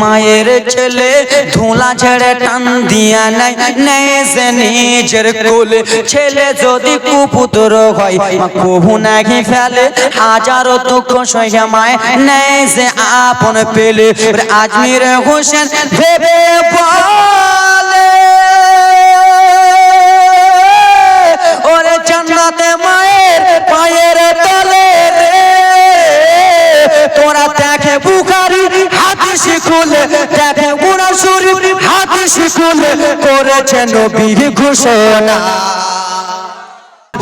মায়ের ছেলে, ধুলা ঝেড়ে টান দিয়া নাই নেই নিজের কোলে। ছেলে যদি কুপুত্র হয় মা কবু নাকি ফেলে, হাজারো দুঃখ সহে মায় সে আপন পেলে। আজমির হোসেন ভেবে ওরে জান্নাতে মায়ের হাদিস করেছেন করেছে নবীর ঘোষণা।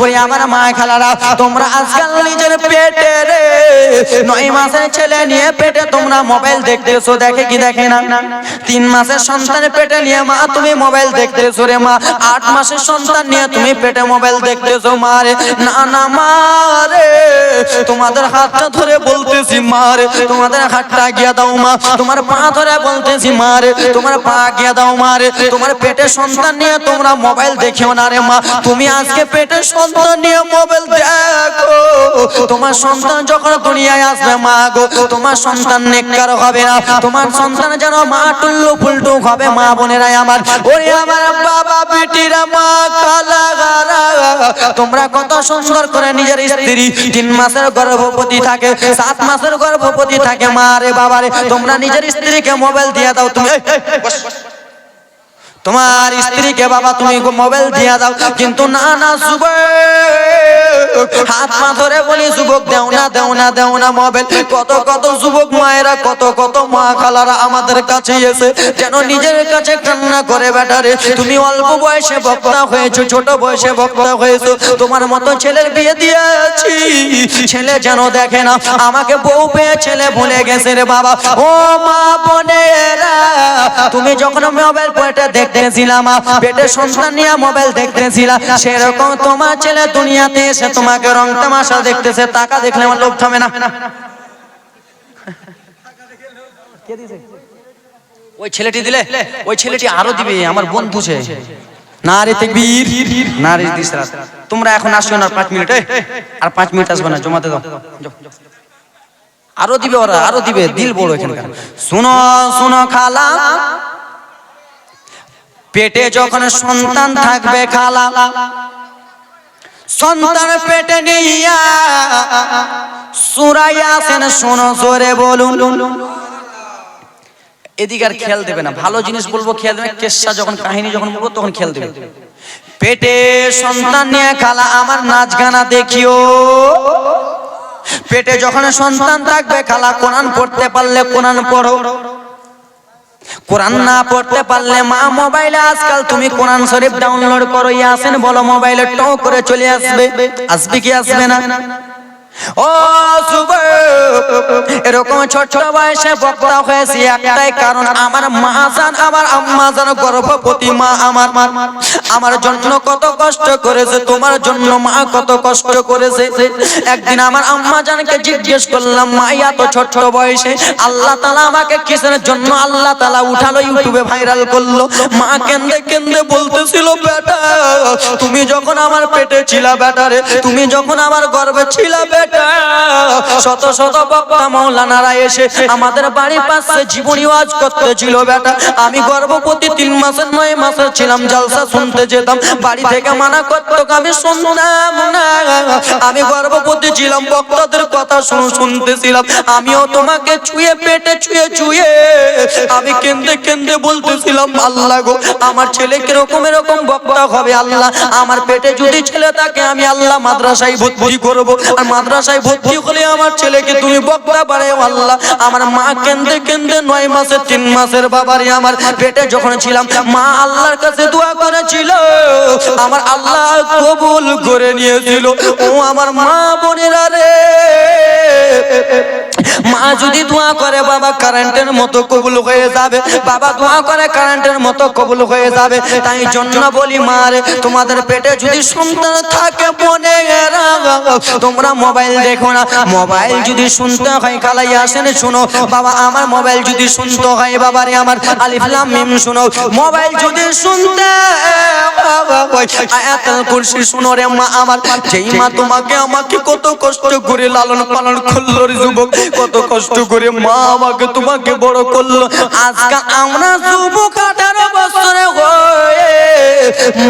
ওই আমার মা খালারা, তোমরা আজকাল নিজের পেটে রে। নয় মাসের ছেলে নিয়ে পেটে তোমরা মোবাইল দেখতেছো, দেখে কি দেখে না? তিন মাসের সন্তানের পেটে নিয়ে মা, তুমি মোবাইল দেখতেছো রে মা। আট মাসের সন্তান নিয়ে তুমি পেটে মোবাইল দেখতেছো মা রে। না না মা রে, তোমাদের হাতটা ধরে বলতেছি মা রে। তোমাদের হাতটা গিয়া দাও মা। তোমার পা ধরে বলতেছি মা রে। তোমার পা গিয়া দাও মা রে। তোমার পেটে সন্তান নিয়ে তোমরা মোবাইল দেখিও না রে মা। তুমি আজকে পেটে সন্তান নিয়ে মোবাইল দেখো। তোমার সন্তান যখন দুনিয়ায় আসবে, মা গো, তোমার সন্তান নেককার হবে না। তোমার সন্তান যেন মা টুল্লু ফুলটু হবে, মা বোনেরাই আমার। ওরে আমার বাবা, বেটিরা, মা কালাগারা। তোমরা কত সুন্দর করে নিজের স্ত্রী তিন মাসের গর্ভবতী থাকে, সাত মাসের গর্ভবতী থাকে, মা রে বাবা রে। তোমরা নিজের স্ত্রীকে মোবাইল দিয়ে দাও তুমি। তোমার স্ত্রীকে বাবা, তুমি মোবাইল দিয়া দাও। কিন্তু না না, যুবক, হাত পা ধরে বলি, যুবক, দেও না দেও না দেও না মোবাইল। কত কত যুবক মায়েরা, কত কত মা খালারা আমাদের কাছে এসে যেন নিজের কাছে কান্না করে বেটারে তুমি অল্প বয়সে বক্তা হয়েছো, ছোট বয়সে বক্তা হয়েছো, তোমার মতো ছেলের বিয়ে দিয়েছি। ছেলে যেন দেখে না, আমাকে বউ পেয়ে ছেলে ভুলে গেছে রে বাবা। ও মা বোনেরা, তুমি যখন মোবাইল পেটে দেখতেছিলাম পেটে সন্তান নিয়ে মোবাইল দেখতেছিলাম। সেরকম তোমার ছেলে দুনিয়াতে এসে তোমাকে রং তামাশা দেখতেছে, টাকা দেখলে আমার লোভ থামে না। ওই ছেলেটি দিলে, ওই ছেলেটি আরও দিবে, আমার বন্ধু রে তেকবীর তোমরা এখন আসো না পাঁচ মিনিট আর পাঁচ মিনিট আসবে না, জমাতে দাও। আরও দিবে ওরা, আরও দিবে, দিল বড় এখানকার। শুনো শুনো খালা পেটে যখন সন্তান থাকবে খালা, সন্তান পেটে নিয়া সুরাইয়া আসেন, শোনো, জোরে বলুন। এদিকে আর খেয়াল দেবে না, ভালো জিনিস বলব, খেয়াল দেবে কেসা যখন, কাহিনী যখন বলব, তখন খেয়াল দেবে। পেটে সন্তান নিয়ে খালা, আমার নাচ গানা দেখিও। পেটে যখন সন্তান থাকবে খালা, কোরআন পড়তে পারলে কোরআন পড়ো। কোরআন না পড়তে পারলে মা মোবাইলে আজকাল তুমি কোরআন শরীফ ডাউনলোড করো আসেন বলো মোবাইলে টো করে চলে আসবে। আসবে কি আসবে না? এরকম ছোট বয়সে বক্তা হয়েছি একটাই কারণ, আমার মা জান, আমার মা আমার। আমার জন্য কত কষ্ট করেছে, তোমার জন্য মা কত কষ্ট করেছে। একদিন আমার জিজ্ঞেস করলাম, মা, এত ছোট বয়সে আল্লাহ তালা আমাকে কিসের জন্য আল্লাহ তালা উঠালো, ইউটিউবে ভাইরাল করল। মা কেন্দে কেন্দে বলতেছিল, বেটা, তুমি যখন আমার পেটে ছিলা বেটারে তুমি যখন আমার গর্ভে ছিলা, বেটা শত শত বাবা মৌলানারা এসে আমাদের বাড়ির পাশে জীবনী ওয়াজ করতে ছিল বেটা। আমি গর্ভবতী, তিন মাসের, নয় মাসের ছিলাম, জলসা শুনতে যেতাম। বাড়ি থেকে মানা করতো আমি না? আমি গর্ভবতী ছিলাম কথা শুন- শুনতেছিলাম। আমিও তোমাকে ছুঁয়ে, পেটে ছুঁয়ে ছুঁয়ে। আমি কেন্দে কেন্দে বলতেছিলাম, আল্লাহ গো, আমার ছেলে কীরকম এরকম বক্তা হবে আল্লাহ? আমার পেটে যদি ছেলে থাকে, আমি আল্লাহ মাদ্রাসায় ভর্তি করব। আর মাদ্রাসায় ভর্তি হলে আমার ছেলেকে তুমি বক্তা বাড়ে আল্লাহ। আমার মা কেন্দ্রে কেন্দ্রে নয় মাসে, তিন মাসের বাবারে আমার পেটে যখন ছিলাম, মা আল্লাহর কাছে দোয়া করেছিল, আমার আল্লাহ কবুল করে নিয়েছিল। ও আমার মা বোনেরা রে মা যদি দোয়া করে বাবা কারেন্টের মতো কবুল হয়ে যাবে। বাবা দোয়া করে কারেন্টের মতো কবুল হয়ে যাবে। তাই জন্য বলি মারে তোমাদের পেটে যদি সন্তান থাকে রাখো, তোমরা মোবাইল দেখো না। মোবাইল যদি শুনতে হয় কালাই আসেন শুনো। বাবা আমার মোবাইল যদি শুনতে হয় বাবারে আমার আলিফ লাম মিম শুনো। মোবাইল যদি শুনতে আয়াতুল কুরসি শুনো রে মা আমার। যেই মা তোমাকে আমাকে কত কষ্ট করে লালন পালন করল যুবক। কত কষ্ট করে মা আমাকে তোমাকে বড় করল। আজকে আমরা যুবক আঠারো বছরে হয়ে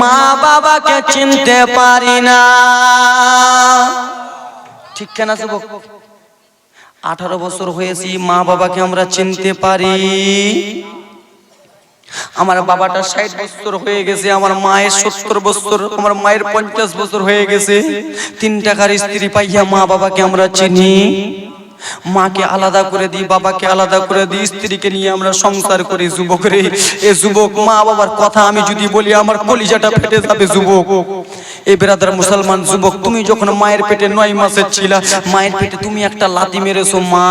মা বাবাকে চিনতে পারি না। ঠিক কেনা যুবক? আঠারো বছর হয়েছি, মা বাবাকে আমরা চিনতে পারি। আমার বাবাটা ষাট বছর হয়ে গেছে, আমার মায়ের সত্তর বছর, আমার মায়ের পঞ্চাশ বছর হয়ে গেছে। তিন টাকার স্ত্রী পাইয়া মা বাবাকে আমরা চিনি। মাকে আলাদা করে দিই, বাবাকে আলাদা করে দিই, স্ত্রীকে নিয়ে আমরা সংসার করি যুবক রে এ যুবক মা বাবার কথা আমি যদি বলি, আমার কলিজাটা ফেটে যাবে যুবক। এ বেরাদার মুসলমান যুবক, তুমি যখন মায়ের পেটে নয় মাসের ছিলা, মায়ের পেটে তুমি একটা লাতি মেরেছো, মা,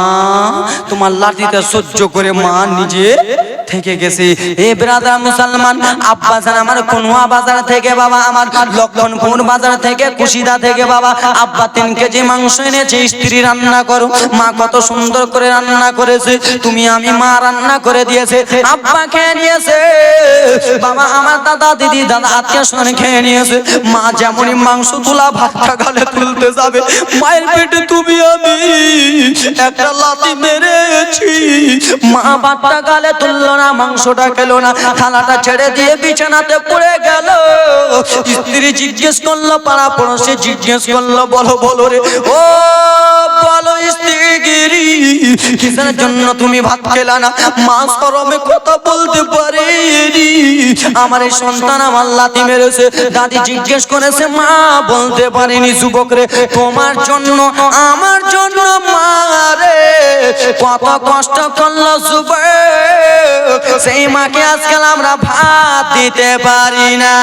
তোমার লাঠিটা সহ্য করে মা নিজে থেকে গেছে। এ ব্রাদার মুসলমান, আব্বা জান আমার কোনুয়া বাজার থেকে বাবা, আমার লক্ষণপুর বাজার থেকে, কুশিদা থেকে বাবা, আব্বা তিন কেজি মাংস এনেছে, স্ত্রী রান্না করো। মা কত সুন্দর করে রান্না করেছে, তুমি আমি মা রান্না করে দিয়েছে, আব্বা খেয়ে নিয়েছে। বাবা আমার দাদা, দিদি, দাদা, আত্মীয় স্বজন খেয়ে নিয়েছে। মা যেমনই মাংস তুলা ভাতটা গালে তুলতে যাবে, মায়ের পেটে তুমি আমি একটা লাথি মেরেছি। মা ভাতটা গালে তুললো না, মাংসটা খেলো না, থালাটা ছেড়ে দিয়ে বিছানাতে পড়ে গেল। স্ত্রী জিজ্ঞেস করল, পাড়া পড়োশে জিজ্ঞেস করল, বলো বলো রে, ও, বলো স্ত্রীগিরি, কিসের জন্য তুমি ভাত খেলা না? বলতে পারেনি। আমার এই সন্তান আমার লাথি মেরেছে। দাদি জিজ্ঞেস করেছে, মা, বলতে পারেনি যুবক রে, তোমার জন্য, আমার জন্য মা রে। কত কষ্ট করল যুবক। সেই মাকে আজকাল আমরা ভাত দিতে পারি না।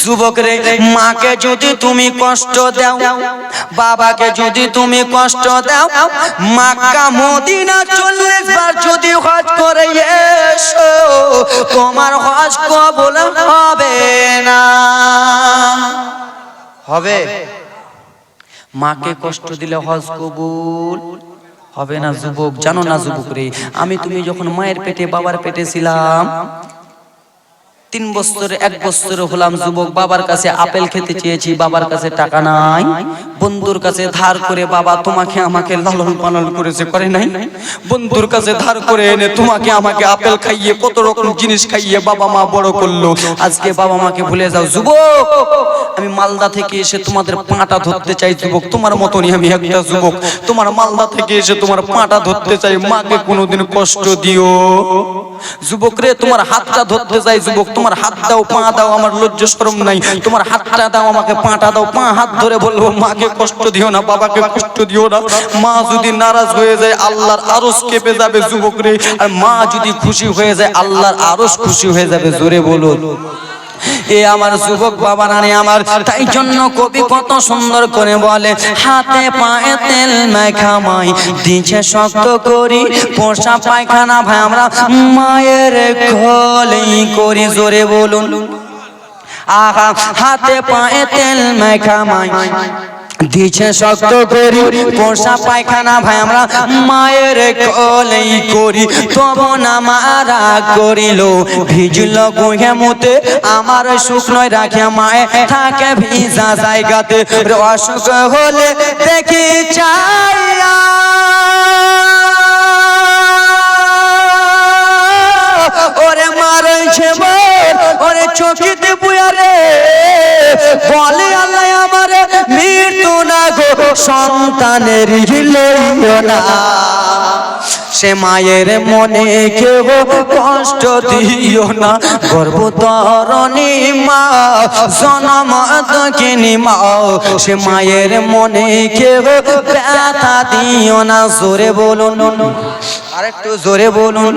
যুবক রে মাকে যদি তুমি কষ্ট দাও, বাবাকে যদি তুমি কষ্ট দাও, মাক্কা মদিনা চল্লিশ বার যদি হজ করে এসো, তোমার হজ কবুল হবে না। হবে। মাকে কষ্ট দিলে হজ কবুল হবে না যুবক জানো না যুবক রে আমি তুমি যখন মায়ের পেটে বাবার পেটে ছিলাম তিন বছর এক বছর হলাম যুবক বাবার কাছে আপেল খেতে চেয়েছি বাবার কাছে টাকা নাই। বন্ধুর কাছে ধার করে বাবা তোমাকে আমাকে লালন পালন করেছে, করে নাই? বন্ধুর কাছে ধার করে এনে তোমাকে আমাকে আপেল খাইয়ে, কত রকম জিনিস খাইয়ে বাবা মা বড় করল। আজকে বাবা মাকে ভুলে যাও, যুবক! আমি মালদা থেকে এসে তোমাদের পাটা ধরতে চাই, যুবক। তোমার মতনই আমি একটা যুবক। তোমার মালদা থেকে এসে তোমার পাটা ধরতে চাই, মাকে কোনোদিন কষ্ট দিও। যুবক রে, তোমার হাতটা ধরতে চাই, যুবক। তোমার হাত দাও, পা দাও, আমার লজ্জ শরম নাই। তোমার হাতটা দাও, আমাকে পাটা দাও, পা, হাত ধরে বলব, মাকে কষ্ট দিও না, বাবাকে কষ্ট দিও না। মা যদি নারাজ হয়ে যায়, আল্লাহর আরস কেঁপে যাবে যুবক রে আর মা যদি খুশি হয়ে যায়, আল্লাহর আরস খুশি হয়ে যাবে, জোরে বলো এ আমার যুবক বাবা রানী আমার, তাই জন্য কবি কত সুন্দর করে বলে, হাতে পায়ে তেল মেখামাই দিছে শক্ত করি, পোষা পায়খানা ভাই আমরা মায়ের খোলেই করি জোরে বলুন। আহা, হাতে পায়ে তেল মেখামাই দিছে শক্ত করি পোষা পায়খানা ভাই আমরা মায়ের কোলেই করি। তব না মারা করিল, ভিজল গুহে মুতে, আমার শুকনোয় রাখে মায়ে থাকে ভিজা জায়গাতে। অসুখ হলে দেখি চাইয়া ওরে মারছে মার ওরে চকিতে বুয়ারে বলে আল্লাহ আমারে মৃত্যু না গো, সন্তানের না। সে মায়ের মনে কেউ কষ্ট দিও না। গর্ভতরণী মা, জনম দক্ষিণী মা, সে মায়ের মনে কেউ ব্যথা দিও না। জোরে বলুন। আরেকটু জোরে বলুন।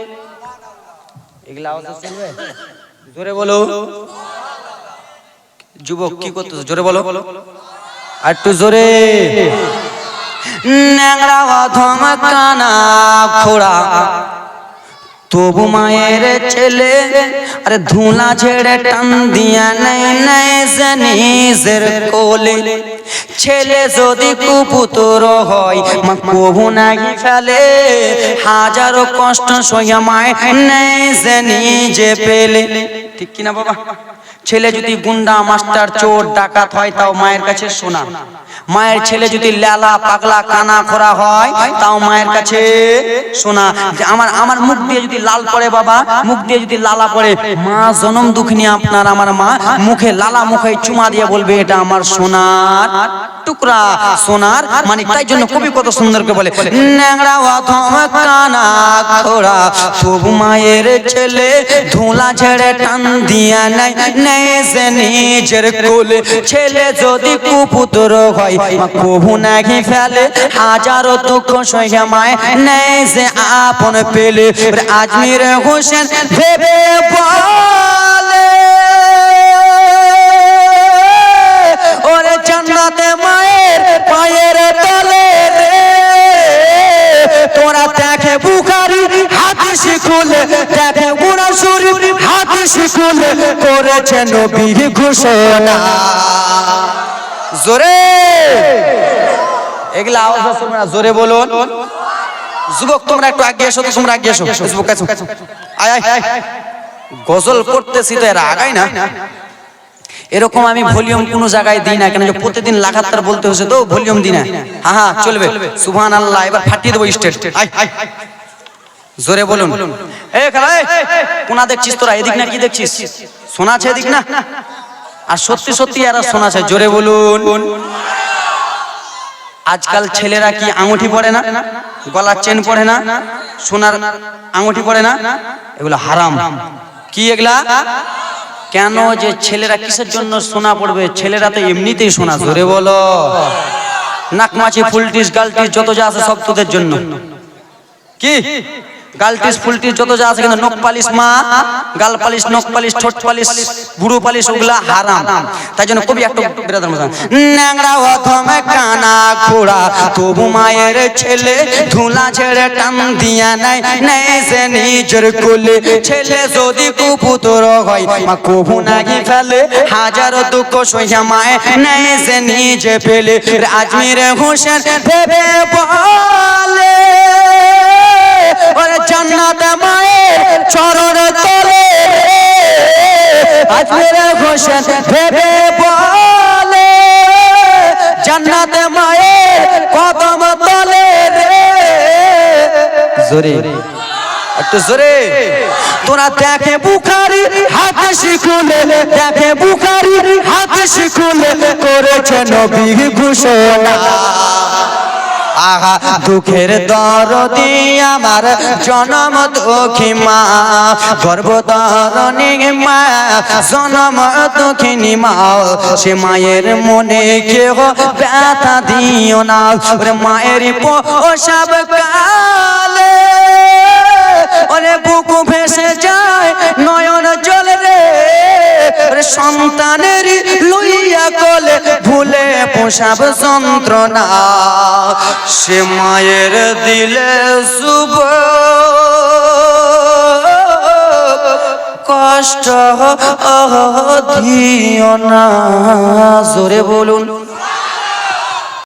এগুলা আওয়াজ শুনবে? জোরে বলো। যুবক কি করতো জোরে বলো। আর একটু জোরে। ন্যাংরা ধমকানা খোড়া। তবু মায়ের ছেলে, আরে ধুলা ছেড়ে টান দিয়া নাই নাই সে নিজের কোলে। ছেলে যদি কুপুতর হয়, মা কবু নাই ফেলে। হাজারো কষ্ট সইয়া মায় নেই সে নিজে পেলে। ঠিক কিনা বাবা? ছেলে যদি গুন্ডা, মাস্টার, চোর, ডাকাত হয়, তাও মায়ের কাছে শোনা। মায়ের ছেলে যদি লেলা, পাগলা, কানা খোরা হয়, তাও মায়ের কাছে শোনা। আমার আমার মুখ দিয়ে যদি লাল পড়ে বাবা, মুখ দিয়ে যদি লালা পড়ে, মা জনম দুঃখিনী আপনার আমার মা, মুখে লালা, মুখে চুমা দিয়ে বলবে, এটা আমার সোনার টুকরা, সোনার মানে তাই জন্য কবি কত সুন্দর করে বলে ন্যাংরা অথম কানা খোরা তবু মায়ের ছেলে ধুলা ছেড়ে টান দিয়া নেই সে নিজের ছেলে যদি কুপুত্র হয় কবু নাকি ফেলে। হাজারো দুঃখ সহে মায় নেই সে আপন পেলে। আজমির হোসেন ভেবে বলে, ওরে জান্নাতে মায়ের পায়ের তলে তোরা দেখে বুখারি হাদিস খুলে দেখে করেছে নবীর ঘোষণা। জোরে। এগুলা আওয়াজ আছে তোমরা জোরে বলুন। যুবক, তোমরা একটু আগে এসো তো, তোমরা আগে এসো। আয় আয় আয়। গজল করতেছি তো এরা আগাই না। এরকম আমি ভলিউম কোনো জায়গায় দিই না, কেন প্রতিদিন লাগাতার বলতে হচ্ছে তো, ভলিউম দিই না। হ্যাঁ হ্যাঁ চলবে। সুবহান আল্লাহ এবার ফাটিয়ে দেবো স্টেট জোরে বলুন। এ কোনা দেখছিস তোরা? এদিক না কি দেখছিস? শোনা আছে এদিক না? আর সত্যি সত্যি এরা শোনা আছে। জোরে বলুন। আজকাল ছেলেরা কি আঙুঠি পরে না? গলার চেন পরে না? সোনার আঙুঠি পরে না? এগুলো হারাম। কি এগুলা? কেন যে ছেলেরা কিসের জন্য সোনা পড়বে? ছেলেরা তো এমনিতেই সোনা জোরে বলো। নাকমাছি ফুলটিস গালটিস যত যা আছে সব তোদের জন্য। কি? গালটিস ফুলটিস যত যা আছে কিন্তু নখ পালিশ মা, গাল পালিশ, নখ পালিশ, ঠোঁট পালিশ, বুড়ো পালিশ, ওগুলা হারাম। তাই জন্য কবি একটা বিরাদার ন্যাংরা অথমে কানা খোড়া তবু মায়ের ছেলে ধুলা ছেড়ে টান দিয়া নাই নাই সে নিজের কোলে। ছেলে যদি কুপুতর হয়, মা কবু নাকি ফেলে। হাজার দুঃখ সইয়া মায়, নাই সে নিজে পেলে। আজমির হোসেন ভেবে বলে। ওরে জান্নাত মায়ের চরণ তলে। আজমির হোসেন ভেবে বলে, জান্নাত মায়ের কদম তলে রে। জোরে, একটু জোরে। তোরা দেখে বুখারি, হাতে শিখুলে, দেখে বুখারি, হাতে শিখুলে করেছে নবী ঘোষণা। আহা, দুঃখের দরদি আমার জনম দুঃখী মা, গর্ভধারণী মা, জনম দুঃখিনী মা, সে মায়ের মনে কেহ ব্যথা দিও না। মায়ের পোশাব কালে ওরে বুকু ভেসে যায়, নয়ন জলে রে। সন্তানের লইয়া কোলে পোষাব যন্ত্রণা সে মায়ের দিলে শুভ। কষ্ট দিও না। জোরে বলুন।